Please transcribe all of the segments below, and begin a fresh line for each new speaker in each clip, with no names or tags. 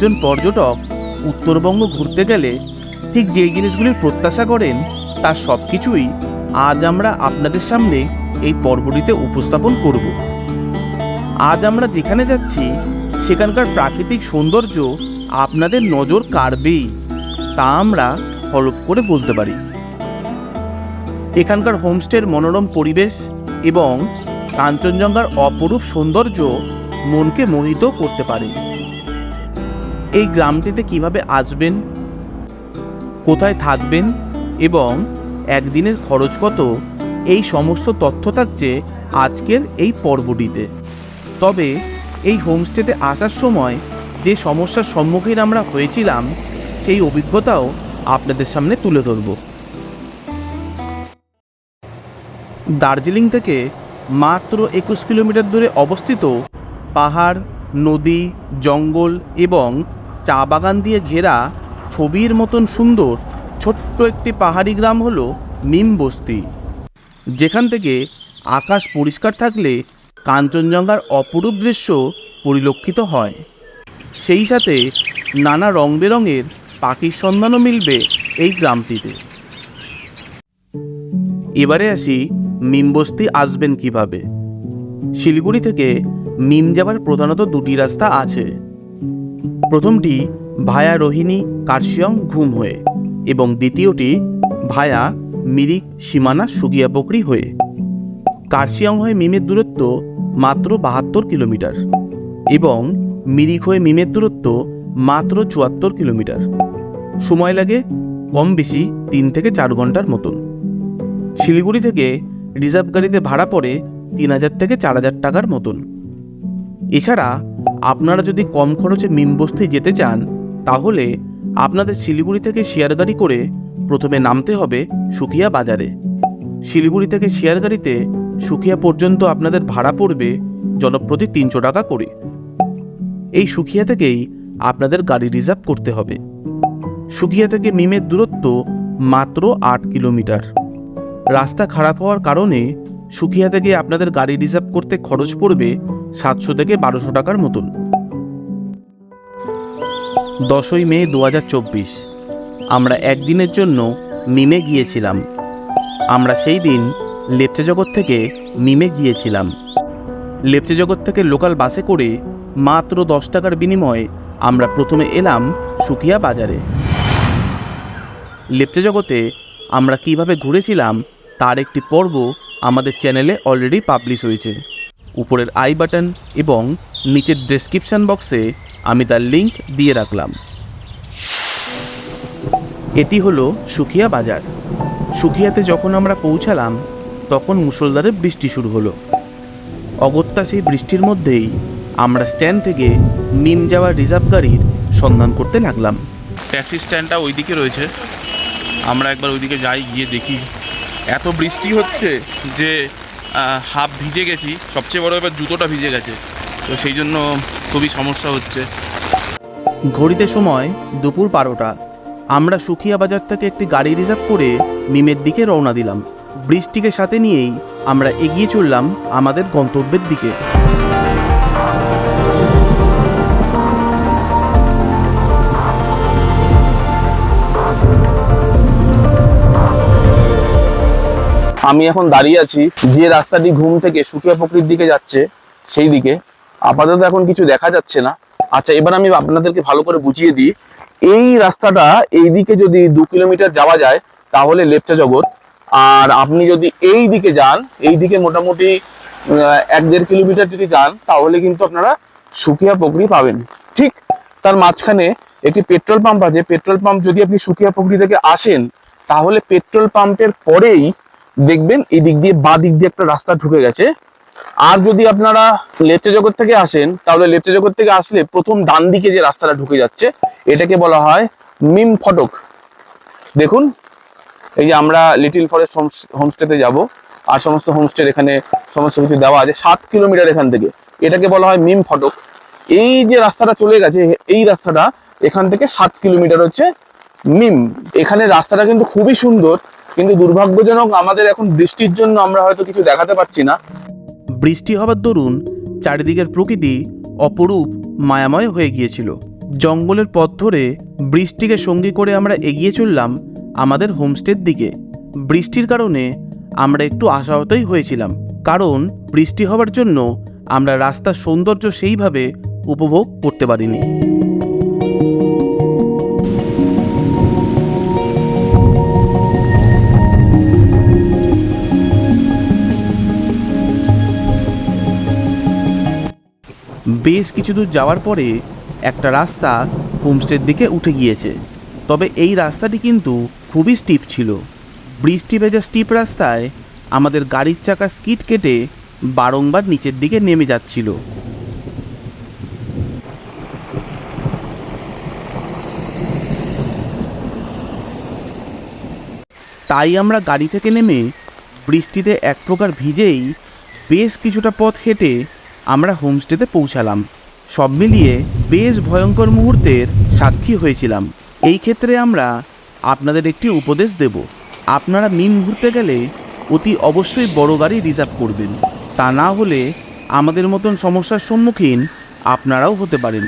একজন পর্যটক উত্তরবঙ্গ ঘুরতে গেলে ঠিক যে জিনিসগুলির প্রত্যাশা করেন, তার সব কিছুই আজ আমরা আপনাদের সামনে এই পর্বটিতে উপস্থাপন করব। আজ আমরা যেখানে যাচ্ছি, সেখানকার প্রাকৃতিক সৌন্দর্য আপনাদের নজর কাড়বেই, তা আমরা হলপ করে বলতে পারি। এখানকার হোমস্টের মনোরম পরিবেশ এবং কাঞ্চনজঙ্ঘার অপরূপ সৌন্দর্য মনকে মোহিত করতে পারে। এই গ্রামটিতে কীভাবে আসবেন? কোথায় থাকবেন? এবং একদিনের খরচ কত? এই সমস্ত তথ্য থাকছে আজকের এই পর্বটিতে। তবে এই হোমস্টেতে আসার সময় যে সমস্যার সম্মুখীন আমরা হয়েছিলাম, সেই অভিজ্ঞতাও আপনাদের সামনে তুলে ধরব। দার্জিলিং থেকে মাত্র একুশ কিলোমিটার দূরে অবস্থিত পাহাড়, নদী, জঙ্গল এবং চা বাগান দিয়ে ঘেরা ছবির মতন সুন্দর ছোট্ট একটি পাহাড়ি গ্রাম হলো নিম বস্তি। যেখান থেকে আকাশ পরিষ্কার থাকলে কাঞ্চনজঙ্ঘার অপরূপ দৃশ্য পরিলক্ষিত হয়। সেই সাথে নানা রং বেরঙের পাখির সন্ধানও মিলবে এই গ্রামটিতে। এবারে আসি মিমবস্তি আসবেন কীভাবে? শিলিগুড়ি থেকে মিম যাবার প্রধানত দুটি রাস্তা আছে। প্রথমটি ভায়া রোহিণী কার্শিয়ং ঘুম হয়ে এবং দ্বিতীয়টি ভায়া মিরিক সীমানা সুগিয়াপকড়ি হয়ে। কার্শিয়ং হয়ে মিমের দূরত্ব মাত্র বাহাত্তর কিলোমিটার এবং মিরিক হয়ে মিমের দূরত্ব মাত্র চুয়াত্তর কিলোমিটার। সময় লাগে কম বেশি তিন থেকে চার ঘণ্টার মতন। শিলিগুড়ি থেকে রিজার্ভ গাড়িতে ভাড়া পড়ে তিন হাজার থেকে চার হাজার টাকার মতন। এছাড়া আপনারা যদি কম খরচে মিমবস্তি যেতে চান, তাহলে আপনাদের শিলিগুড়ি থেকে শেয়ার করে প্রথমে নামতে হবে সুকিয়া বাজারে। শিলিগুড়ি থেকে শেয়ার গাড়িতে সুকিয়া পর্যন্ত আপনাদের ভাড়া পড়বে জনপ্রতি তিনশো টাকা করে। এই সুকিয়া থেকেই আপনাদের গাড়ি রিজার্ভ করতে হবে। সুকিয়া থেকে মিমের দূরত্ব মাত্র আট কিলোমিটার। রাস্তা খারাপ হওয়ার কারণে সুকিয়া থেকে আপনাদের গাড়ি রিজার্ভ করতে খরচ পড়বে সাতশো থেকে বারোশো টাকার মতন। দশই মে দু হাজার চব্বিশ। আমরা একদিনের জন্য মিমে গিয়েছিলাম। আমরা সেই দিন লেপচা জগৎ থেকে মিমে গিয়েছিলাম। লেপচা জগৎ থেকে লোকাল বাসে করে মাত্র দশ টাকার বিনিময়ে আমরা প্রথমে এলাম সুকিয়া বাজারে। লেপচা জগতে আমরা কীভাবে ঘুরেছিলাম তার একটি পর্ব আমাদের চ্যানেলে অলরেডি পাবলিশ হয়েছে। উপরের আই বাটন এবং নিচের ডেসক্রিপশন বক্সে আমি তার লিংক দিয়ে রাখলাম। এটি হলো সুখিয়া বাজার। সুখিয়াতে যখন আমরা পৌঁছালাম, তখন মুষলধারে বৃষ্টি শুরু হলো। অগত্যা সেই বৃষ্টির মধ্যেই আমরা স্ট্যান্ড থেকে নিম যাওয়া রিজার্ভ গাড়ির সন্ধান করতে লাগলাম। ট্যাক্সি স্ট্যান্ডটা ওইদিকে রয়েছে। আমরা একবার ওইদিকে যাই, গিয়ে দেখি। এত বৃষ্টি হচ্ছে যে হাফ ভিজে গেছি। সবচেয়ে বড় এবার জুতোটা ভিজে গেছে। তো সেই জন্য খুবই সমস্যা হচ্ছে। ঘড়িতে সময় দুপুর বারোটা। আমরা সুখিয়া বাজার থেকে একটি গাড়ি রিজার্ভ করে মিমের দিকে রওনা দিলাম। বৃষ্টিকে সাথে নিয়েই আমরা এগিয়ে চললাম আমাদের গন্তব্যের দিকে।
আমি এখন দাঁড়িয়ে আছি, যে রাস্তাটি ঘুম থেকে সুকিয়া পুকুরির দিকে যাচ্ছে, সেই দিকে। আপাতত এখন কিছু দেখা যাচ্ছে না। আচ্ছা এবার আমি আপনাদেরকে ভালো করে বুঝিয়ে দিই। এই রাস্তাটা এই দিকে যদি দু কিলোমিটার যাওয়া যায়, তাহলে লেপচা জগৎ। আর আপনি যদি এই দিকে যান, এই দিকে মোটামুটি এক দেড় কিলোমিটার যদি যান, তাহলে কিন্তু আপনারা সুকিয়া পুকুরি পাবেন। ঠিক তার মাঝখানে একটি পেট্রোল পাম্প আছে। পেট্রোল পাম্প যদি আপনি সুকিয়া পুকুরি থেকে আসেন, তাহলে পেট্রোল পাম্পের পরেই দেখবেন এই দিক দিয়ে বাঁ দিক দিয়ে একটা রাস্তা ঢুকে গেছে। আর যদি আপনারা লেপচা জগৎ থেকে আসেন, তাহলে লেপচা জগৎ থেকে আসলে প্রথম ডান দিকে যে রাস্তাটা ঢুকে যাচ্ছে, এটাকে বলা হয় মিম ফটক। দেখুন, এই যে আমরা লিটিল ফরেস্ট হোমস্টেতে যাব, আর সমস্ত হোমস্টের এখানে সমস্ত কিছু দেওয়া আছে, সাত কিলোমিটার এখান থেকে। এটাকে বলা হয় মিম ফটক। এই যে রাস্তাটা চলে গেছে, এই রাস্তাটা এখান থেকে সাত কিলোমিটার হচ্ছে মিম। এখানে রাস্তাটা কিন্তু খুবই সুন্দর। কিন্তু দুর্ভাগ্যজনক আমাদের এখন বৃষ্টির জন্য আমরা হয়তো কিছু দেখাতে পারছি না।
বৃষ্টি হবার দরুন চারিদিকের প্রকৃতি অপরূপ মায়াময় হয়ে গিয়েছিল। জঙ্গলের পথ ধরে বৃষ্টিকে সঙ্গী করে আমরা এগিয়ে চললাম আমাদের হোমস্টের দিকে। বৃষ্টির কারণে আমরা একটু আশাহতই হয়েছিলাম, কারণ বৃষ্টি হওয়ার জন্য আমরা রাস্তার সৌন্দর্য সেইভাবে উপভোগ করতে পারিনি। বেশ কিছু দূর যাওয়ার পরে একটা রাস্তা হোমস্টের দিকে উঠে গিয়েছে। তবে এই রাস্তাটি কিন্তু খুবই স্টিপ ছিল। বৃষ্টি ভেজা স্টিপ রাস্তায় আমাদের গাড়ির চাকা স্কিট কেটে বারংবার নিচের দিকে নেমে যাচ্ছিল। তাই আমরা গাড়ি থেকে নেমে বৃষ্টিতে এক প্রকার ভিজেই বেশ কিছুটা পথ হেঁটে আমরা হোমস্টেতে পৌঁছালাম। সব মিলিয়ে বেশ ভয়ঙ্কর মুহূর্তের সাক্ষী হয়েছিলাম। এই ক্ষেত্রে আমরা আপনাদের একটি উপদেশ দেব। আপনারা মিম ঘুরতে গেলে অতি অবশ্যই বড় গাড়ি রিজার্ভ করবেন। তা না হলে আমাদের মতন সমস্যার সম্মুখীন আপনারাও হতে পারেন।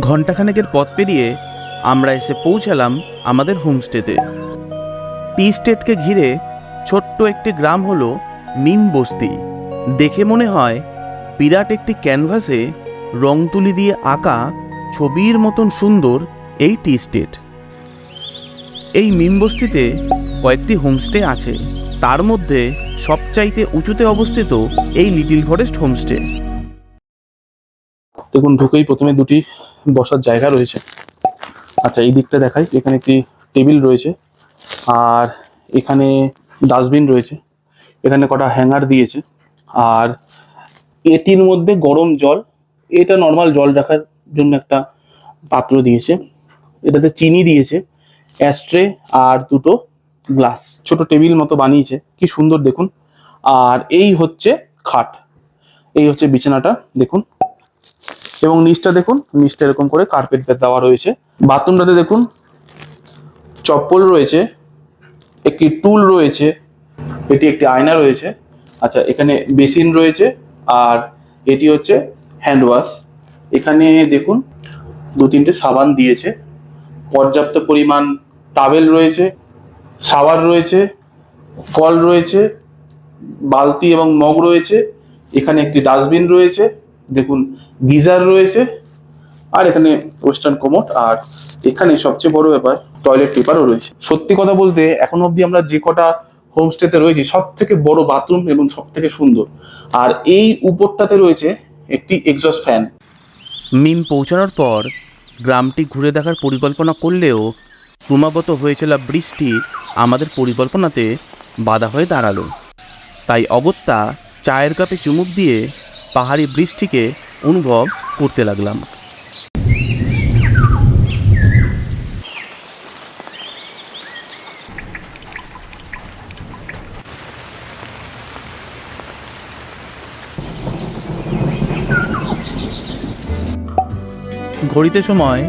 ঘণ্টাখানেকের পথ পেরিয়ে আমরা এসে পৌঁছালাম আমাদের হোমস্টেতে। টি স্টেটকে ঘিরে ছোট্ট একটি গ্রাম হলো মিম বস্তি। দেখে মনে হয় বিরাট একটি ক্যানভাসে রং তুলি দিয়ে আঁকা ছবির মতন সুন্দর এই টি স্টেট। এই মিম বস্তিতে কয়েকটি হোমস্টে আছে। তার মধ্যে সবচাইতে উঁচুতে অবস্থিত এই লিটিল ফরেস্ট হোমস্টে।
দেখুন, ঢুকেই প্রথমে দুটি বসার জায়গা রয়েছে। আচ্ছা এই দিকটা দেখাই। এখানে একটি টেবিল রয়েছে আর এখানে ডাস্টবিন রয়েছে। এখানে কটা হ্যাঙ্গার দিয়েছে। আর এটির মধ্যে গরম জল, এটা নর্মাল জল রাখার জন্য একটা পাত্র দিয়েছে। এটাতে চিনি দিয়েছে অ্যাস্ট্রে আর দুটো গ্লাস ছোট টেবিল মতো বানিয়েছে, কি সুন্দর দেখুন। আর এই হচ্ছে খাট, এই হচ্ছে বিছানাটা, দেখুন। এবং নিচটা দেখুন, নিচটা এরকম করে কার্পেট দেওয়া রয়েছে। বাথরুমটাতে দেখুন, চপ্পল রয়েছে, একটি টুল রয়েছে, এটি একটি আয়না রয়েছে। আচ্ছা এখানে বেসিন রয়েছে আর এটি হচ্ছে হ্যান্ড ওয়াশ এখানে দেখুন, দু তিনটে সাবান দিয়েছে। পর্যাপ্ত পরিমাণ টাবেল রয়েছে সাবান রয়েছে কল রয়েছে, বালতি এবং মগ রয়েছে, এখানে একটি ডাস্টবিন রয়েছে, দেখুন, গিজার রয়েছে, আর এখানে ওয়েস্টার্ন কোমোট আর এখানে সবচেয়ে বড় ব্যাপার টয়লেট পেপারও রয়েছে। সত্যি কথা বলতে, এখন অবধি আমরা যে কটা হোমস্টেতে রয়েছে সব থেকে বড় বাথরুম এবং সব থেকে সুন্দর। আর এই উপরটাতে রয়েছে একটি এক্সস্ট ফ্যান
মিম পৌঁছানোর পর গ্রামটি ঘুরে দেখার পরিকল্পনা করলেও ক্রমাগত হয়েছিল বৃষ্টি, আমাদের পরিকল্পনাতে বাধা হয়ে দাঁড়াল। তাই অগত্যা চায়ের কাপে চুমুক দিয়ে পাহাড়ি বৃষ্টিকে অনুভব করতে লাগলাম। ঘড়িতে সময়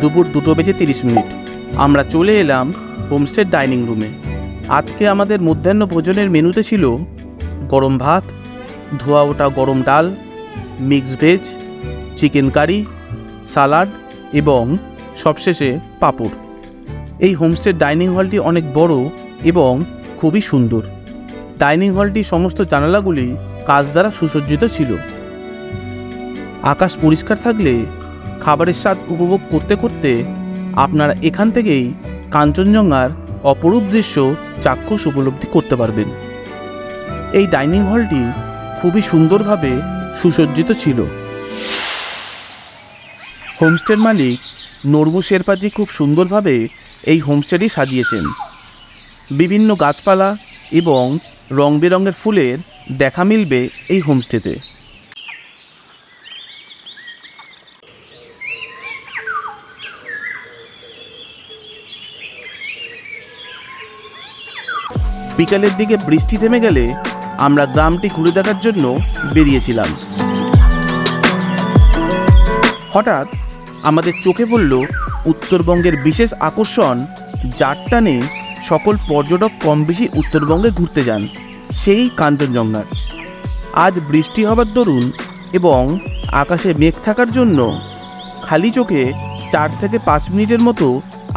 দুপুর দুটো বেজে তিরিশ মিনিট। আমরা চলে এলাম হোমস্টের ডাইনিং রুমে। আজকে আমাদের মধ্যাহ্ন ভোজনের মেনুতে ছিল গরম ভাত, ধোয়া ওঠা গরম ডাল mix veg, chicken curry, salad এবং সবশেষে পাঁপড়। এই হোমস্টের ডাইনিং হলটি অনেক বড় এবং খুবই সুন্দর। ডাইনিং হলটির সমস্ত জানালাগুলি কাজ দ্বারা সুসজ্জিত ছিল। আকাশ পরিষ্কার থাকলে খাবারের স্বাদ উপভোগ করতে করতে আপনারা এখান থেকেই কাঞ্চনজঙ্ঘার অপরূপ দৃশ্য চাক্ষুষ উপলব্ধি করতে পারবেন। এই ডাইনিং হলটি খুবই সুন্দরভাবে সুসজ্জিত ছিল। হোমস্টের মালিক নরবু শেরপাজি খুব সুন্দরভাবে এই হোমস্টেটি সাজিয়েছেন। বিভিন্ন গাছপালা এবং রং বেরঙের ফুলের দেখা মিলবে এই হোমস্টেতে। বিকালের দিকে বৃষ্টি থেমে গেলে আমরা গ্রামটি ঘুরে দেখার জন্য বেরিয়েছিলাম। হঠাৎ আমাদের চোখে পড়ল উত্তরবঙ্গের বিশেষ আকর্ষণ, যার টানে সকল পর্যটক কম বেশি উত্তরবঙ্গে ঘুরতে যান, সেই কাঞ্চনজঙ্ঘার। আজ বৃষ্টি হবার দরুন এবং আকাশে মেঘ থাকার জন্য খালি চোখে চার থেকে পাঁচ মিনিটের মতো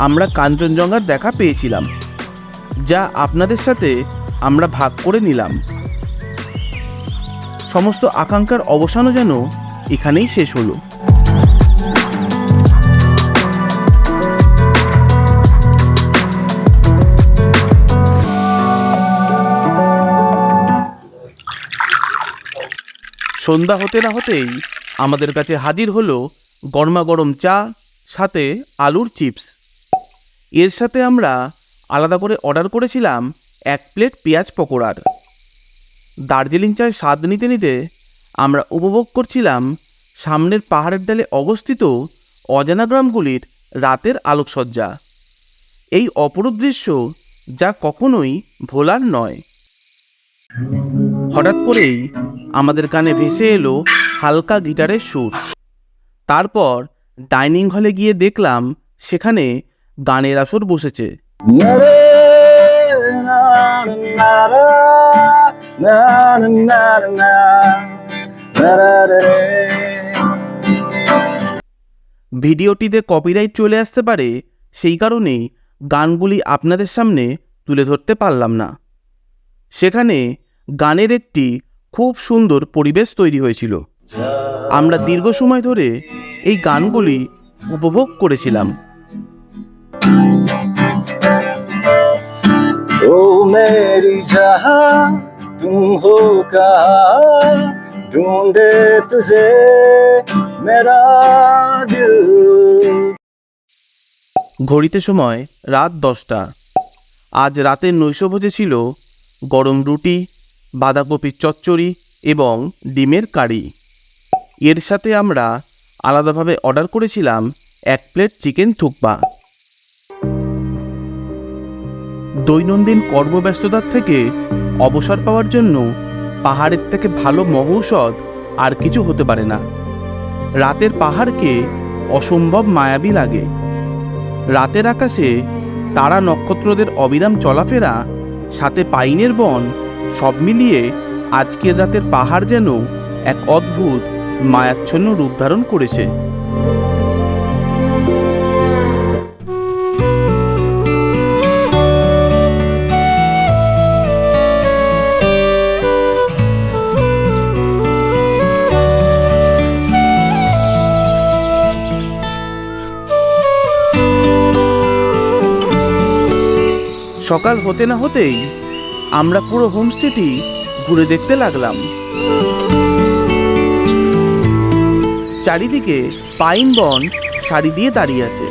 আমরা কাঞ্চনজঙ্ঘার দেখা পেয়েছিলাম। যা আপনাদের সাথে আমরা ভাগ করে নিলাম। সমস্ত আকাঙ্ক্ষার অবসানও যেন এখানেই শেষ হলো। সন্ধ্যা হতে না হতেই আমাদের কাছে হাজির হলো গরমা গরম চা, সাথে আলুর চিপস। এর সাথে আমরা আলাদা করে অর্ডার করেছিলাম এক প্লেট পেঁয়াজ পকোড়ার। দার্জিলিং চায় স্বাদ নিতে নিতে আমরা উপভোগ করছিলাম সামনের পাহাড়ের ডালে অবস্থিত অজানা গ্রামগুলির রাতের আলোকসজ্জা। এই অপরূপ দৃশ্য যা কখনোই ভোলার নয়। হঠাৎ করেই আমাদের কানে ভেসে এলো হালকা গিটারের সুর। তারপর ডাইনিং হলে গিয়ে দেখলাম সেখানে গানের আসর বসেছে। ভিডিওটিতে কপিরাইট চলে আসতে পারে, সেই কারণেই গানগুলি আপনাদের সামনে তুলে ধরতে পারলাম না। সেখানে গানের একটি খুব সুন্দর পরিবেশ তৈরি হয়েছিল। আমরা দীর্ঘ সময় ধরে এই গানগুলি উপভোগ করেছিলাম।
जहां तुम हो कहा ढूंढे तुझे मेरा दिल
ঘড়িতে সময় রাত দশটা আজ রাতের নৈশভোজে ছিল গরম রুটি বাঁধাকপির চচ্চড়ি এবং ডিমের কারি এর সাথে আমরা আলাদাভাবে অর্ডার করেছিলাম এক প্লেট চিকেন থুকপা দৈনন্দিন কর্মব্যস্ততার থেকে অবসর পাওয়ার জন্য পাহাড়ের থেকে ভালো মহৌষধ আর কিছু হতে পারে না। রাতের পাহাড়কে অসম্ভব মায়াবী লাগে। রাতের আকাশে তারা নক্ষত্রদের অবিরাম চলাফেরা, সাথে পাইনের বন, সব মিলিয়ে আজকের রাতের পাহাড় যেন এক অদ্ভুত, মায়াচ্ছন্ন রূপ ধারণ করেছে। সকাল হতে না হতেই আমরা পুরো হোমস্টেটি ঘুরে দেখতে লাগলাম। চারিদিকে পাইন বন সারি দিয়ে দাঁড়িয়ে আছে।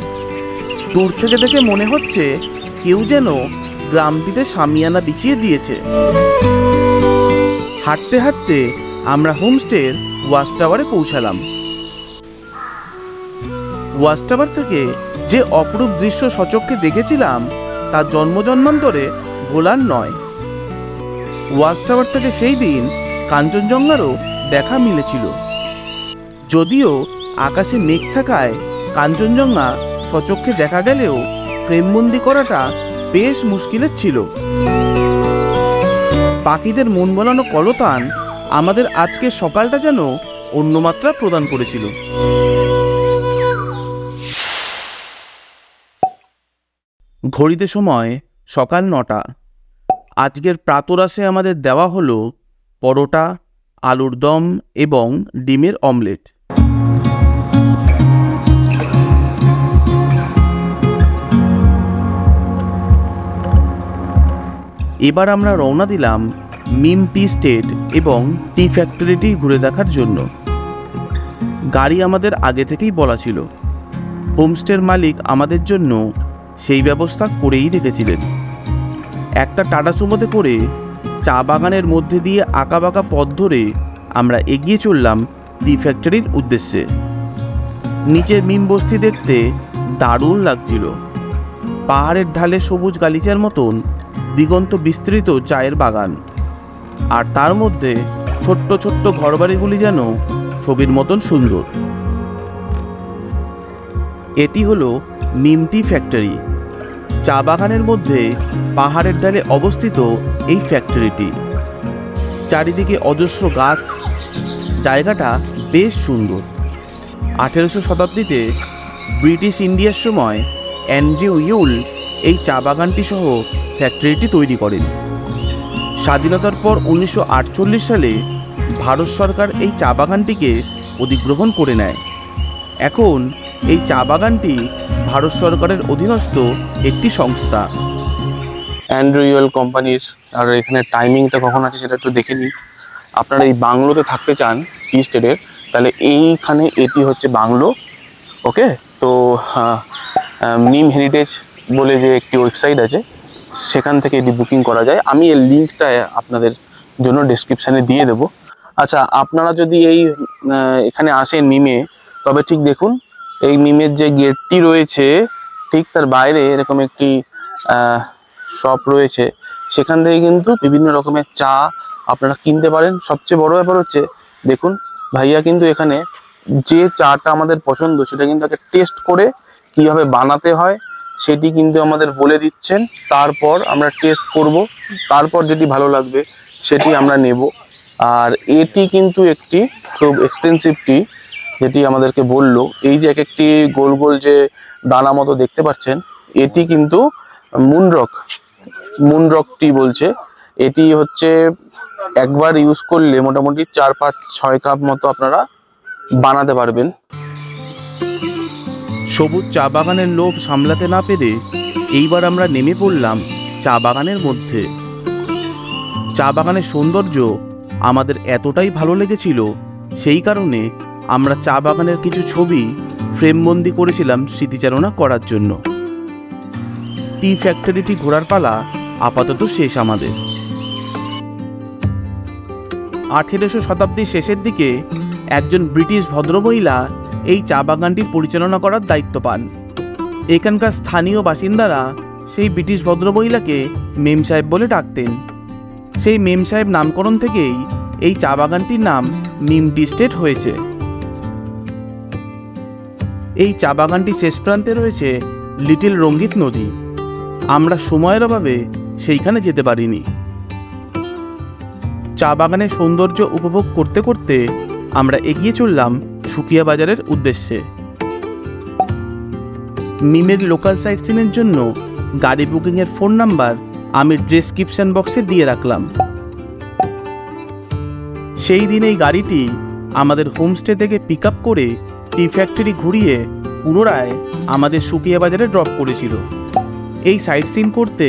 দূর থেকে দেখে মনে হচ্ছে কেউ যেন গ্রামটিতে সামিয়ানা বিছিয়ে দিয়েছে। হাঁটতে হাঁটতে আমরা হোমস্টের ওয়াচ টাওয়ারে পৌঁছালাম। ওয়াচ টাওয়ার থেকে যে অপরূপ দৃশ্য সচক্ষে দেখেছিলাম তা জন্মজন্মান্তরে ভোলার নয়। ওয়াচ টাওয়ার থেকে সেই দিন কাঞ্চনজঙ্ঘারও দেখা মিলেছিল। যদিও আকাশে মেঘ থাকায় কাঞ্চনজঙ্ঘা সচক্ষে দেখা গেলেও ফ্রেমবন্দি করাটা বেশ মুশকিলের ছিল। পাখিদের মন বলানো কলতান আমাদের আজকের সকালটা যেন অন্য মাত্রা প্রদান করেছিল। ঘড়িতে সময় সকাল নটা। আজকের প্রাতরাশে আমাদের দেওয়া হলো পরোটা, আলুর দম এবং ডিমের অমলেট। এবার আমরা রওনা দিলাম মিম টি স্টেট এবং টি ফ্যাক্টরিটি ঘুরে দেখার জন্য। গাড়ি আমাদের আগে থেকেই বলা ছিল। হোমস্টের মালিক আমাদের জন্য সেই ব্যবস্থা করেই রেখেছিলেন। একটা টাটা সুমোতে করে চা বাগানের মধ্যে দিয়ে আঁকাবাঁকা পথ ধরে আমরা এগিয়ে চললাম টি ফ্যাক্টরির উদ্দেশ্যে। নিচের মিম বস্তি দেখতে দারুণ লাগছিল। পাহাড়ের ঢালে সবুজ গালিচার মতন দিগন্ত বিস্তৃত চায়ের বাগান। আর তার মধ্যে ছোট্ট ছোট্ট ঘরবাড়িগুলি যেন ছবির মতন সুন্দর। এটি হলো মিমটি ফ্যাক্টরি। চা বাগানের মধ্যে পাহাড়ের ডালে অবস্থিত এই ফ্যাক্টরিটি। চারিদিকে অজস্র গাছ। জায়গাটা বেশ সুন্দর। আঠেরোশো শতাব্দীতে ব্রিটিশ ইন্ডিয়ার সময় অ্যান্ড্রিউ ইউল এই চা বাগানটি সহ ফ্যাক্টরিটি তৈরি করেন। স্বাধীনতার পর উনিশশো আটচল্লিশ সালে ভারত সরকার এই চা বাগানটিকে অধিগ্রহণ করে নেয়। এখন এই চা বাগানটি ভারত সরকারের অধীনস্থ একটি সংস্থা।
অ্যান্ড্রুয়েল কোম্পানির আর এখানে টাইমিংটা কখন আছে সেটা একটু দেখে নিই। আপনারা এই বাংলোতে থাকতে চান টি স্টেটের তাহলে এইখানে এটি হচ্ছে বাংলো ওকে তো নিম হেরিটেজ বলে যে একটি ওয়েবসাইট আছে, সেখান থেকে এটি বুকিং করা যায়। আমি এর লিঙ্কটা আপনাদের জন্য ডেসক্রিপশানে দিয়ে দেবো। আচ্ছা আপনারা যদি এই এখানে আসেন নিমে তবে ঠিক দেখুন এই মিমের যে গেটটি রয়েছে, ঠিক তার বাইরে এরকম একটি শপ রয়েছে। সেখান থেকে কিন্তু বিভিন্ন রকমের চা আপনারা কিনতে পারেন। সবচেয়ে বড় ব্যাপার হচ্ছে, দেখুন, ভাইয়া কিন্তু এখানে যে চাটা আমাদের পছন্দ, সেটা কিন্তু আগে টেস্ট করে কীভাবে বানাতে হয়, সেটি কিন্তু আমাদের বলে দিচ্ছেন। তারপর আমরা টেস্ট করব। তারপর যেটি ভালো লাগবে, সেটি আমরা নেব। আর এটি কিন্তু একটি খুব এক্সপেন্সিভ টি যেটি আমাদেরকে বলল, এই যে এক একটি গোল গোল যে দানা মতো দেখতে পাচ্ছেন, এটি কিন্তু মুনরক, মুনরকটি বলছে। এটি হচ্ছে একবার ইউজ করলে মোটামুটি চার পাঁচ ছয় কাপ মতো আপনারা বানাতে পারবেন।
সবুজ চা বাগানের লোভ সামলাতে না পেরে এইবার আমরা নেমে পড়লাম চা বাগানের মধ্যে। চা বাগানের সৌন্দর্য আমাদের এতটাই ভালো লেগেছিল, সেই কারণে আমরা চা বাগানের কিছু ছবি ফ্রেমবন্দি করেছিলাম স্মৃতিচারণা করার জন্য। টি ফ্যাক্টরিটি ঘোরার পালা আপাতত শেষ আমাদের। আঠেরোশো শতাব্দীর শেষের দিকে একজন ব্রিটিশ ভদ্রমহিলা এই চা বাগানটি পরিচালনা করার দায়িত্ব পান। এখানকার স্থানীয় বাসিন্দারা সেই ব্রিটিশ ভদ্রমহিলাকে মেম সাহেব বলে ডাকতেন। সেই মেম সাহেব নামকরণ থেকেই এই চা বাগানটির নাম নিম টি স্টেট হয়েছে। এই চা বাগানটি শেষ প্রান্তে রয়েছে লিটিল রঙ্গিত নদী। আমরা সময়ের অভাবে সেইখানে যেতে পারিনি। চা বাগানের সৌন্দর্য উপভোগ করতে করতে আমরা এগিয়ে চললাম সুকিয়া বাজারের উদ্দেশ্যে। মিমের লোকাল সাইট সিনের জন্য গাড়ি বুকিংয়ের ফোন নাম্বার আমি ডেসক্রিপশন বক্সে দিয়ে রাখলাম। সেই দিন এই গাড়িটি আমাদের হোমস্টে থেকে পিক আপ করে টি ফ্যাক্টরি ঘুরিয়ে পুনরায় আমাদের সুকিয়া বাজারে ড্রপ করেছিল। এই সাইট সিন করতে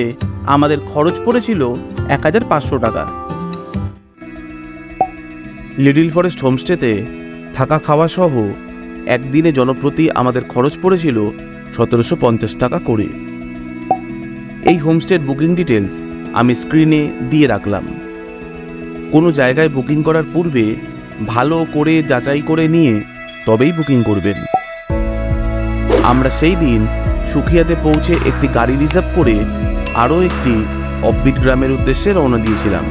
আমাদের খরচ পড়েছিল এক হাজার পাঁচশো টাকা। লিডিল ফরেস্ট হোমস্টেতে থাকা খাওয়া সহ একদিনে জনপ্রতি আমাদের খরচ পড়েছিল সতেরোশো পঞ্চাশ টাকা করে। এই হোমস্টের বুকিং ডিটেলস আমি স্ক্রিনে দিয়ে রাখলাম। কোনো জায়গায় বুকিং করার পূর্বে ভালো করে যাচাই করে নিয়ে তবেই বুকিং করবেন। আমরা সেই দিন সুখিয়াতে পৌঁছে একটি গাড়ি রিজার্ভ করে আরও একটি অববিট গ্রামের উদ্দেশ্যে রওনা দিয়েছিলাম।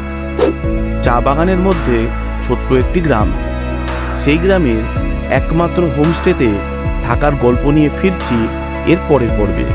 চা বাগানের মধ্যে ছোট্ট একটি গ্রাম। সেই গ্রামের একমাত্র হোমস্টেতে থাকার গল্প নিয়ে ফিরছি এর পরের পর্বে।